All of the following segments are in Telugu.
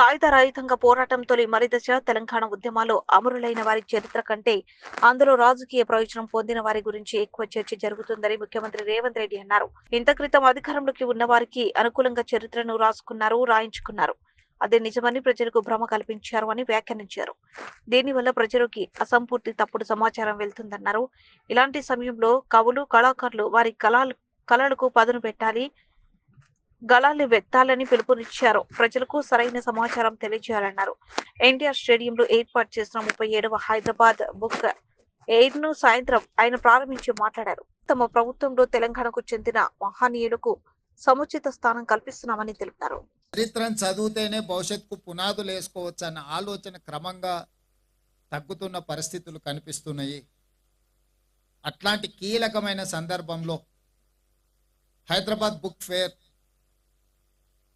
రహితంగా పోరాటం తొలి మరిదశ తెలంగాణ ఉద్యమాల్లో అమరులైన వారి చరిత్ర కంటే అందులో రాజకీయ ప్రయోజనం పొందిన వారి గురించి ఎక్కువ చర్చ జరుగుతుందని ముఖ్యమంత్రి రేవంత్ రెడ్డి అన్నారు. ఇంత క్రితం అధికారంలోకి ఉన్న వారికి అనుకూలంగా చరిత్రను రాసుకున్నారు రాయించుకున్నారు. అదే నిజమని ప్రజలకు భ్రమ కల్పించారు అని వ్యాఖ్యానించారు. దీనివల్ల ప్రజలకి అసంపూర్తి తప్పుడు సమాచారం వెళ్తుందన్నారు. ఇలాంటి సమయంలో కవులు కళాకారులు వారి కళలు కళలకు పదును పెట్టాలి గళాలు వెత్తాలని పిలుపునిచ్చారు. ప్రజలకు సరైన సమాచారం తెలియజేయాలన్నారు. ఎన్టీఆర్ స్టేడియంలో ఏర్పాటు చేసిన ముప్పై ఏడవ హైదరాబాద్ బుక్ ఎయిర్ను సాయంత్రం ఆయన ప్రారంభించి మాట్లాడారు. తమ ప్రభుత్వంలో తెలంగాణకు చెందిన మహనీయులకు సముచిత స్థానం కల్పిస్తున్నామని తెలిపారు. చరిత్రను చదివితేనే భవిష్యత్తుకు పునాదులు వేసుకోవచ్చు అన్న ఆలోచన క్రమంగా తగ్గుతున్న పరిస్థితులు కనిపిస్తున్నాయి. అట్లాంటి కీలకమైన సందర్భంలో హైదరాబాద్ బుక్ ఫేర్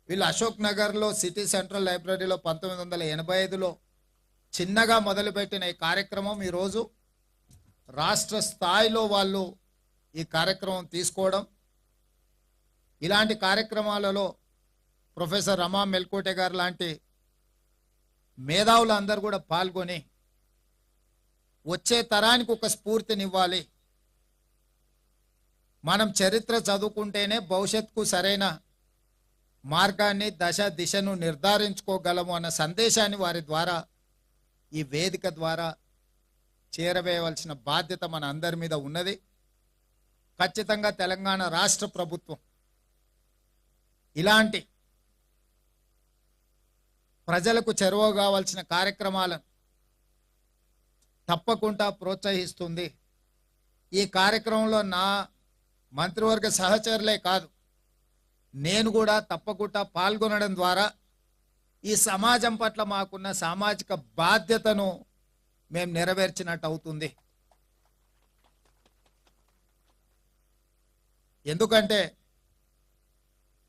వీళ్ళు అశోక్ నగర్లో సిటీ సెంట్రల్ లైబ్రరీలో పంతొమ్మిది వందల ఎనభై ఐదులో చిన్నగా మొదలుపెట్టిన ఈ కార్యక్రమం ఈరోజు రాష్ట్ర స్థాయిలో వాళ్ళు ఈ కార్యక్రమం తీసుకోవడం. ఇలాంటి కార్యక్రమాలలో ప్రొఫెసర్ రమా మెల్కోటే గారు లాంటి మేధావులు అందరూ కూడా పాల్గొని వచ్చే తరానికి ఒక స్ఫూర్తినివ్వాలి. మనం చరిత్ర చదువుకుంటేనే భవిష్యత్తుకు సరైన మార్గాన్ని దశ దిశను నిర్ధారించుకోగలము అన్న సందేశాన్ని వారి ద్వారా ఈ వేదిక ద్వారా చేరవేయవలసిన బాధ్యత మన అందరి మీద ఉన్నది. ఖచ్చితంగా తెలంగాణ రాష్ట్ర ప్రభుత్వం ఇలాంటి ప్రజలకు చెరువ కావాల్సిన కార్యక్రమాలను తప్పకుండా ప్రోత్సహిస్తుంది. ఈ కార్యక్రమంలో నా మంత్రివర్గ సహచరులే కాదు నేను కూడా తప్పకుండా పాల్గొనడం ద్వారా ఈ సమాజం పట్ల మాకున్న సామాజిక బాధ్యతను మేము నెరవేర్చినట్టు అవుతుంది. ఎందుకంటే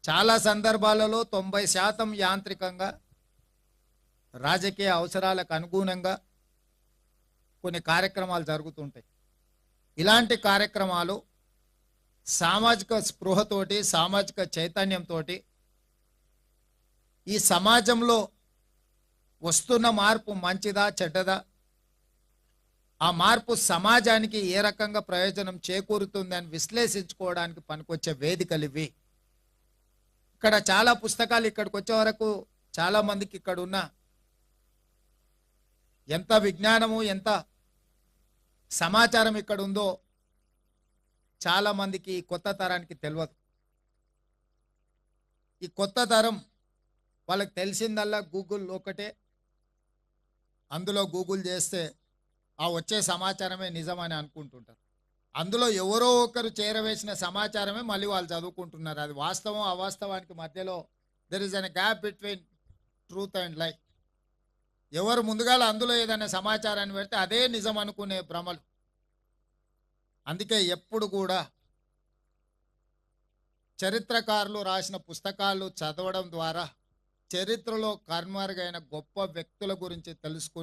చాలా సందర్భాలలో తొంభై శాతం యాంత్రికంగా రాజకీయ అవసరాలకు అనుగుణంగా కొన్ని కార్యక్రమాలు జరుగుతుంటాయి. ఇలాంటి కార్యక్రమాలు సామాజిక స్పృహతోటి సామాజిక చైతన్యంతో ఈ సమాజంలో వస్తున్న మార్పు మంచిదా చెడ్డదా? ఆ మార్పు సమాజానికి ఏ రకంగా ప్రయోజనం చేకూరుతుందని విశ్లేషించుకోవడానికి పనికొచ్చే వేదికలు ఇవి. ఇక్కడ చాలా పుస్తకాలు ఇక్కడికి వచ్చే వరకు చాలా మందికి ఇక్కడ ఉన్న ఎంత విజ్ఞానము ఎంత సమాచారం ఇక్కడ ఉందో చాలా మందికి కొత్త తరానికి తెలియదు ఈ కొత్త తరం వాళ్ళకి తెలిసిందల్లా గూగుల్ ఒకటే. అందులో గూగుల్ చేస్తే ఆ వచ్చే సమాచారమే నిజమని అనుకుంటుంటారు. అందులో ఎవరో ఒకరు చేరవేసిన సమాచారమే మళ్ళీ వాళ్ళు చదువుకుంటున్నారు. అది వాస్తవం అవాస్తవానికి మధ్యలో there is an gap between truth and life ఎవరు ముందుగాల అందులో ఏదైనా సమాచారాన్ని పెడితే అదే నిజం అనుకునే భ్రమలు. అందుకే ఎప్పుడు కూడా చరిత్రకారులు రాసిన పుస్తకాలు చదవడం ద్వారా చరిత్రలో కర్మరుగైన గొప్ప వ్యక్తుల గురించి తెలుసుకుని